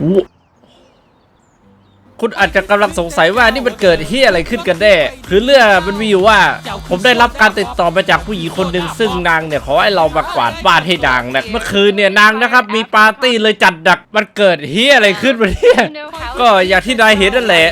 อู้คุณอาจจะกำลังสงสัยว่านี่มันเกิดเฮียอะไรขึ้นกันแน่คือเรื่องมันมีอยู่ว่า ผมได้รับการติดต่อมาจากผู้หญิงคนหนึ่งซึ่งนางเนี่ยขอให้เรามากวาดบ้านให้นางนะเมื่อคืนเนี่ยนางนะครับ มีปาร์ตี้เลยจัดดักมันเกิดเฮียอะไรขึ้นมาเนี่ยก็อย่างที่นายเห็นนั่นแหละ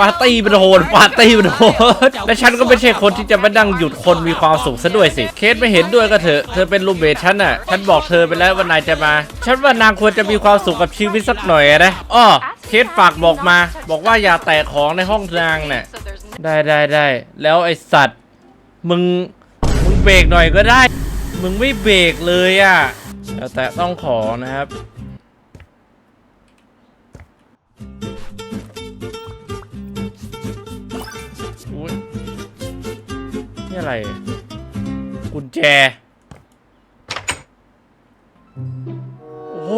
ปาร์ตี้มันโหดปาร์ตี้มันโหดและฉันก็ไม่ใช่คนที่จะมานั่งหยุดคนมีความสุขซะด้วยสิ เคสไม่เห็นด้วยก็เถอะ เธอเป็นรูมเมทฉันน่ะ ฉันบอกเธอไปแล้วว่านายจะมา ฉันว่านางควรจะมีความสุขกับชีวิตสักหน่อยนะอ้อเคสฝากบอกมา บอกว่าอย่าแตะของในห้องนางน่ะ ได้ได้ได้ แล้วไอสัตว์ มึง มึงเบรกหน่อยก็ได้ มึงไม่เบรกเลยอะแล้วแต่ต้องขอนะครับ อะไร กุญแจ โอ้โห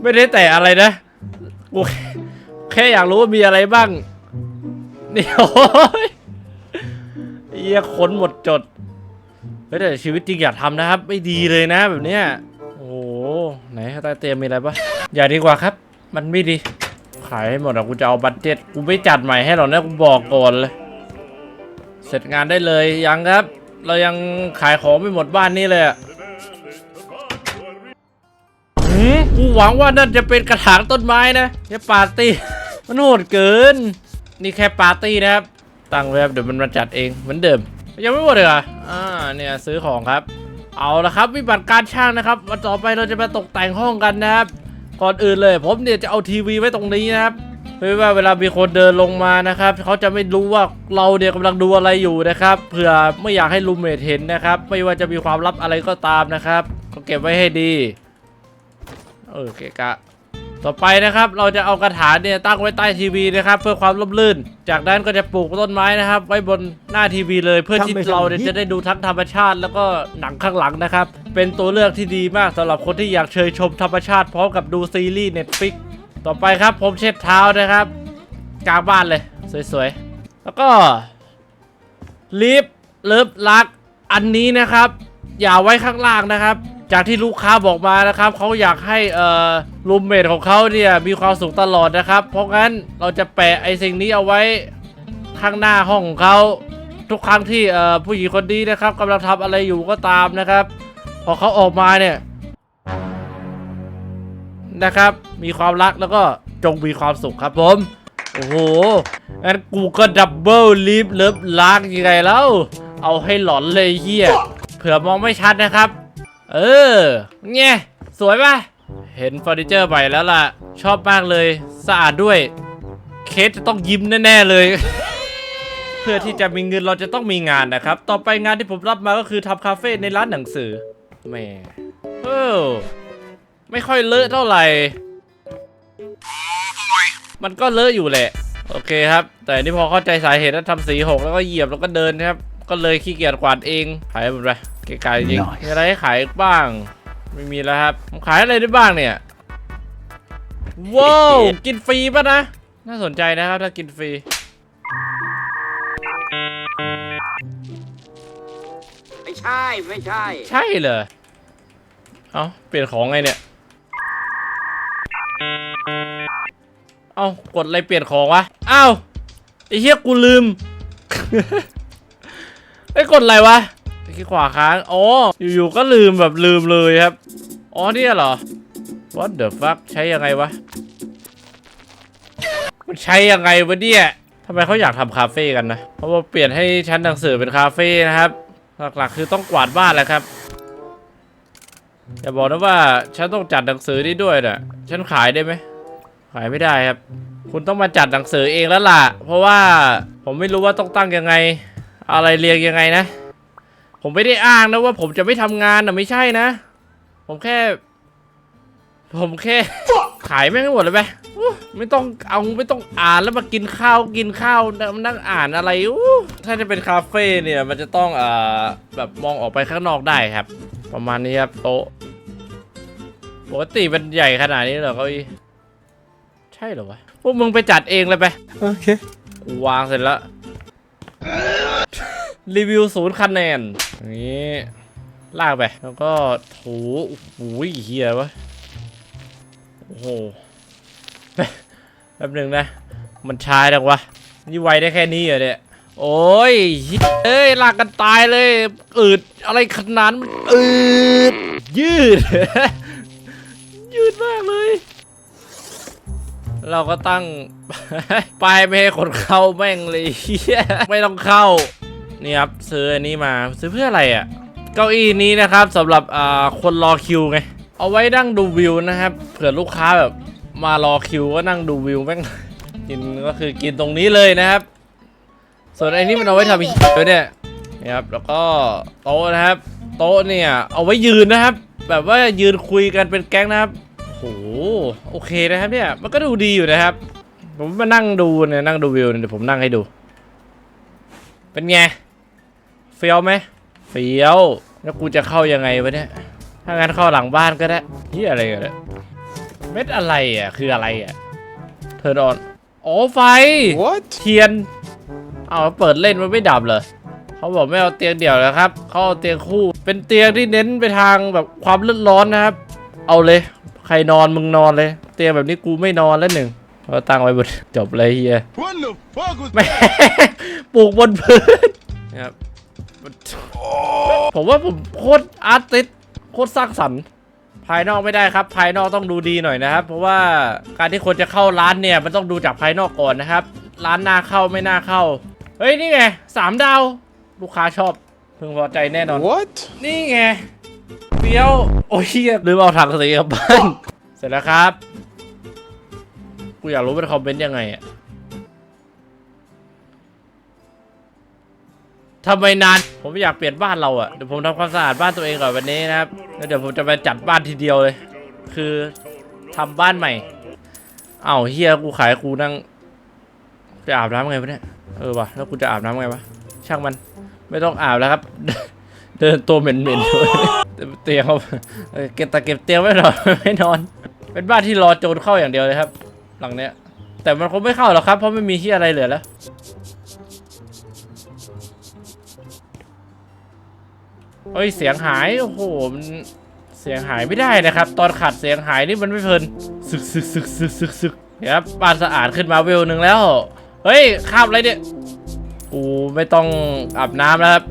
ไม่ได้แต่อะไรนะกูแค่อยากรู้ว่ามีอะไรบ้างนี่โอ้ยเอียค้นหมดจดเฮ้ยแต่ชีวิตจริงอย่าทำนะครับ ไม่ดีเลยนะแบบเนี้ย ไหนใต้เตียงมีอะไรปะอย่าดีกว่าครับ มันไม่ดี ขายให้หมดอะกูจะเอาบัตเจ็ตกูไม่จัดใหม่ให้หรอกนะกูบอกก่อนเลย เสร็จงานได้เลยยังครับ เรายังขายของไม่หมดบ้านนี้เลยอะหืมกูหวังว่านั่นจะเป็นกระถางต้นไม้นะแค่ปาร์ตี้ มันโหดเกิน นี่แค่ปาร์ตี้นะครับ ตั้งไว้ครับเดี๋ยวมันมาจัดเองเหมือนเดิม ยังไม่หมดเลยเหรออ่าเนี่ยซื้อของครับ เอาละครับวิบัติการช่างนะครับวันต่อไปเราจะมาตกแต่งห้องกันนะครับ ก่อนอื่นเลยผมเนี่ยจะเอาทีวีไว้ตรงนี้นะครับเพื่อว่าเวลามีคนเดินลงมานะครับเขาจะไม่รู้ว่าเราเนี่ยกำลังดูอะไรอยู่นะครับเผื่อไม่อยากให้ลูมเมทเห็นนะครับ ไม่ว่าจะมีความลับอะไรก็ตามนะครับก็เก็บไว้ให้ดี เออเกะกะ ต่อไปนะครับเราจะเอากระถางเนี่ยตั้งไว้ใต้ทีวีนะครับ เพื่อความร่มรื่น จากนั้นก็จะปลูกต้นไม้นะครับ ไว้บนหน้าทีวีเลยเพื่อที่เราเนี่ยจะได้ดูทั้งธรรมชาติ แล้วก็หนังข้างหลังนะครับ เป็นตัวเลือกที่ดีมากสำหรับคนที่อยากเชยชมธรรมชาติพร้อมกับดูซีรีส์ Netflix ต่อไปครับผมเช็ดเท้านะครับกลางบ้านเลยสวยๆ แล้วก็ลิฟเลิฟลัก อันนี้นะครับ อย่าไว้ข้างล่างนะครับ จากที่ลูกค้าบอกมานะครับเขาอยากให้เอ่อรูมเมทของเขาเนี่ยมีความสุขตลอดนะครับ เพราะงั้นเราจะแปะไอ้สิ่งนี้เอาไว้ข้างหน้าห้องของเขาทุกครั้งที่เอ่อผู้หญิงคนนี้นะครับกำลังทำอะไรอยู่ก็ตามนะครับ พอเขาออกมาเนี่ยนะครับ มีความรักแล้วก็จงมีความสุขครับผมโอ้โหงั้นกูก็ดับเบิลลิฟเลิฟลักยังไงแล้ว เอาให้หลอนเลยเฮียเผื่อมองไม่ชัดนะครับ เออเนี่ยสวยป่ะ เห็นเฟอร์นิเจอร์ใหม่แล้วล่ะ ชอบมากเลย สะอาดด้วย เคสจะต้องยิ้มแน่ๆเลย เพื่อที่จะมีเงินเราจะต้องมีงานนะครับ ต่อไปงานที่ผมรับมาก็คือทำคาเฟ่ในร้านหนังสือแหม่เออไม่ค่อยเลอะเท่าไหร่ มันก็เลอะอยู่แหละ โอเคครับ แต่นี่พอเข้าใจสาเหตุแล้วทำสีหกแล้วก็เหยียบแล้วก็เดินครับ ก็เลยขี้เกียจกวาดเองขายหมดไปเก๋ๆจริง Nice มีอะไรให้ขายบ้าง ไม่มีแล้วครับผมขายอะไรได้บ้างเนี่ยว้าวกินฟรีป่ะนะ น่าสนใจนะครับถ้ากินฟรี ไม่ใช่ไม่ใช่ ใช่เหรอ เอ้า เปลี่ยนของไงเนี่ย เอ้ากดอะไรเปลี่ยนของวะเอ้าไอ้เหี้ยกูลืม ไอ้กดอะไรวะไอ้ขี้ขวาค้างอ๋ออยู่ๆก็ลืมแบบลืมเลยครับ อ๋อเนี่ยเหรอ What the fuck ใช้ยังไงวะ มันใช้ยังไงวะเนี่ยทำไมเขาอยากทำคาเฟ่กันนะ เพราะว่าเปลี่ยนให้ชั้นหนังสือเป็นคาเฟ่นะครับ หลักๆคือต้องกวาดบ้านแหละครับ อย่าบอกนะว่าฉันต้องจัดหนังสือนี่ด้วยน่ะฉันขายได้ไหม ขายไม่ได้ครับ คุณต้องมาจัดหนังสือเองแล้วล่ะ เพราะว่าผมไม่รู้ว่าต้องตั้งยังไง อะไรเรียงยังไงนะ ผมไม่ได้อ้างนะว่าผมจะไม่ทำงานนะไม่ใช่นะ ผมแค่ ผมแค่ ขายแม่งให้หมดเลยไปอู้ไม่ต้องเอาไม่ต้องอ่านแล้วมากินข้าวกินข้าวมานั่งอ่านอะไรอู้ถ้าจะเป็นคาเฟ่เนี่ยมันจะต้องเอ่อแบบมองออกไปข้างนอกได้ครับ ประมาณนี้ครับโต๊ะปกติมันใหญ่ขนาดนี้เหรอเก้าอี้ใช่เหรอวะพวกมึงไปจัดเองเลยไปโอเคกูวางเสร็จแล้ว รีวิวศูนย์คะแนนอย่างนี้ลากไป แล้วก็ถูโอ้โหเฮียวะโอ้โหแป๊บหนึ่งนะ มันช้าจังวะ นี่ไวได้แค่นี้เหรอเนี่ยโอ้ยเอ้ยลากกันตายเลย อืดอะไรขนาดมันอืด ยืด ยืดมากเลย เราก็ตั้งป้ายไม่ให้คนเข้าแม่งเลย ไม่ต้องเข้า นี่ครับซื้ออันนี้มาซื้อเพื่ออะไรอะ่ะ เก้าอี้นี้นะครับสำหรับอ่าคนรอคิวไง เอาไว้นั่งดูวิวนะครับเผื่อลูกค้าแบบมารอคิวก็นั่งดูวิวแม่งกินก็คือกินตรงนี้เลยนะครับ ส่วนไอ้นี่มันเอาไว้ทำอีกเนี่ยนี่ครับแล้วก็โต๊ะนะครับ โต๊ะเนี่ยเอาไว้ยืนนะครับ แบบว่ายืนคุยกันเป็นแก๊งนะครับโหโอเคนะครับเนี่ยมันก็ดูดีอยู่นะครับ ผมมานั่งดูเนี่ยนั่งดูวิวเนี่ยเดี๋ยวผมนั่งให้ดู เป็นไง ฟี้ยวไหมเฟี้ยว แล้วกูจะเข้ายังไงวะเนี่ย ถ้างั้นเข้าหลังบ้านก็ได้ที่อะไรกันเนี่ยเม็ดอะไรอะ คืออะไรอะ เธอดอนอ๋อไฟ What? เทียน เอาเปิดเล่นมันไม่ดับเลย เขาบอกไม่เอาเตียงเดี่ยวนะครับ เขาเอาเตียงคู่ เป็นเตียงที่เน้นไปทางแบบความเลือดร้อนนะครับ เอาเลย ใครนอนมึงนอนเลย เตียงแบบนี้กูไม่นอนแล้วหนึ่งเราตั้งไว้บนจบเลยเฮีย What the fuck was แม่ปลูกบนพื้นนะครับ ผมว่าผมโคตรอาร์ติสโคตรสร้างสรรค์ ภายนอกไม่ได้ครับ ภายนอกต้องดูดีหน่อยนะครับ เพราะว่าการที่คนจะเข้าร้านเนี่ยมันต้องดูจากภายนอกก่อนนะครับ ร้านน่าเข้าไม่น่าเข้า เฮ้ยนี่ไงสามดาว ลูกค้าชอบพึงพอใจแน่นอน What? นี่ไงเปรี้ยวโอ้ยเหี้ยลืมเอาถังสีกลับบ้านเสร็จแล้วครับ กูอยากรู้เป็นคอมเมนต์ยังไงอะ ทำไมนาน ผมอยากเปลี่ยนบ้านเราอะเดี๋ยวผมทำความสะอาดบ้านตัวเองก่อนวันนี้นะครับแล้วเดี๋ยวผมจะไปจัดบ้านทีเดียวเลย คือทำบ้านใหม่ เอ้าเฮียกูขายกูนั่งจะอาบน้ำไงวะเนี่ย เออวะแล้วกูจะอาบน้ำไงวะ ช่างมัน ไม่ต้องอาบแล้วครับ เดินตัวเหม็นๆด้วยเตียงเขาเก็บตะเก็บเตียงไว้หน่อยไม่นอน เป็นบ้านที่รอโจรเข้าอย่างเดียวเลยครับ หลังเนี้ย แต่มันคงไม่เข้าหรอกครับ เพราะไม่มีที่อะไรเหลือแล้ว เฮ้ยเสียงหายโอ้โหมันเสียงหายไม่ได้นะครับ ตอนขัดเสียงหายนี่มันไม่เพลินซึกซึกซึกซึกซึกซึกเนี่ยครับบ้านสะอาดขึ้นมาเวลหนึ่งแล้ว เฮ้ยข้ามอะไรเนี่ยกูไม่ต้องอาบน้ำแล้วครับ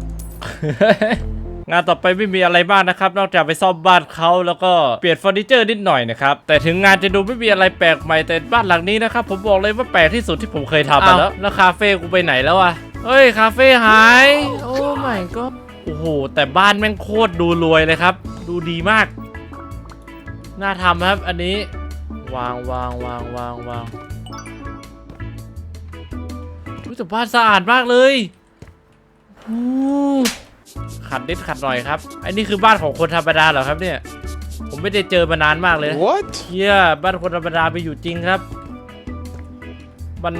งานต่อไปไม่มีอะไรมากนะครับ นอกจากไปซ่อมบ้านเขาแล้วก็เปลี่ยนเฟอร์นิเจอร์นิดหน่อยนะครับแต่ถึงงานจะดูไม่มีอะไรแปลกใหม่แต่บ้านหลังนี้นะครับผมบอกเลยว่าแปลกที่สุดที่ผมเคยทำมาแล้วแล้วคาเฟ่กูไปไหนแล้วอะเฮ้ยคาเฟ่หาย โอ้ไม่ก็ โอ้โห แต่บ้านแม่งโคตรดูรวยเลยครับ ดูดีมาก น่าทำครับ อันนี้ วางวางวางวางวางรู้แต่บ้านสะอาดมากเลยอู้ขัดนิดขัดหน่อยครับ อันนี้คือบ้านของคนธรรมดาเหรอครับเนี่ย ผมไม่ได้เจอมานานมากเลยนะ What? เฮียบ้านคนธรรมดาไปอยู่จริงครับ มัน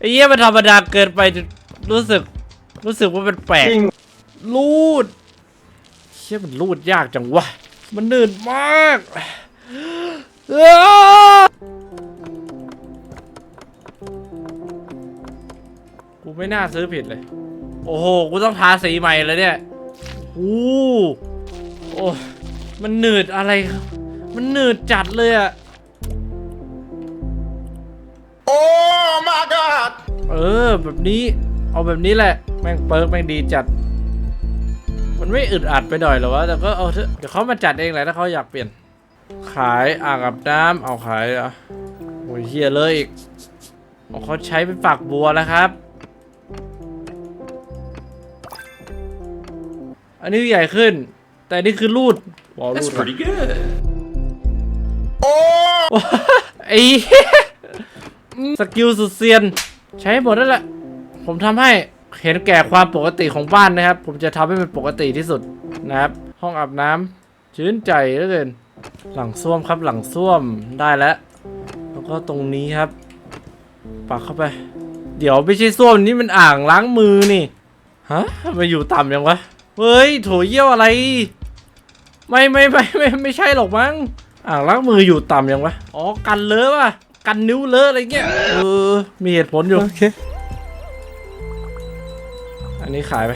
ไอ้เหี้ยมันธรรมดาเกินไปจนรู้สึก รู้สึกว่ามันแปลกรูดเชี่ยมันรูดยากจังวะ มันหนืดมากอ้ากูไม่น่าซื้อผิดเลย โอ้โห กูต้องทาสีใหม่เลยเนี่ยอู้โอ้มันหนืดอะไรครับมันหนืดจัดเลยอะ Oh my god! เออแบบนี้ เอาแบบนี้แหละแม่งเปิร์กแม่งดีจัด มันไม่อึดอัดไปหน่อยเหรอวะแต่ก็เอาเถอะเดี๋ยวเขามาจัดเองแหละถ้าเขาอยากเปลี่ยน ขายอ่างอาบน้ำเอาขายเหรอะโอ้ยเฮียเลยอีกเอาเขาใช้เป็นฝักบัวแล้วครับ อันนี้ใหญ่ขึ้น แต่อันนี่คือรูดวอลรูด pretty good. ไอ้เหี้ยสกิลสุดเซียน ใช้หมดนั่นแหละ ผมทำให้เห็นแก่ความปกติของบ้านนะครับ ผมจะทำให้มันปกติที่สุดนะครับ ห้องอาบน้ำชื้นใจเหลือเกินหลังส้วมครับหลังส้วมได้แล้ว แล้วก็ตรงนี้ครับปักเข้าไป เดี๋ยวไม่ใช่ส้วมนี่มันอ่างล้างมือนี่ฮะมาอยู่ต่ำยังวะเฮ้ยโถเยี่ยวอะไร ไม่ไม่ไม่ไม่ไม่ใช่หรอกมั้งอ่างล้างมืออยู่ต่ำยังวะอ๋อกันเลอะว่ะกันนิ้วเลอะอะไรเงี้ยเออมีเหตุผลอยู่ Okay. อันนี้ขายไป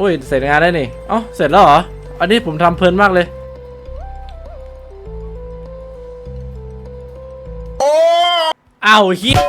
อุ้ย เสร็จงานได้วนี่ เอ้า เสร็จแล้วเหรอ อันนี้ผมทำเพลินมากเลย โอ้อ้าวเฮีย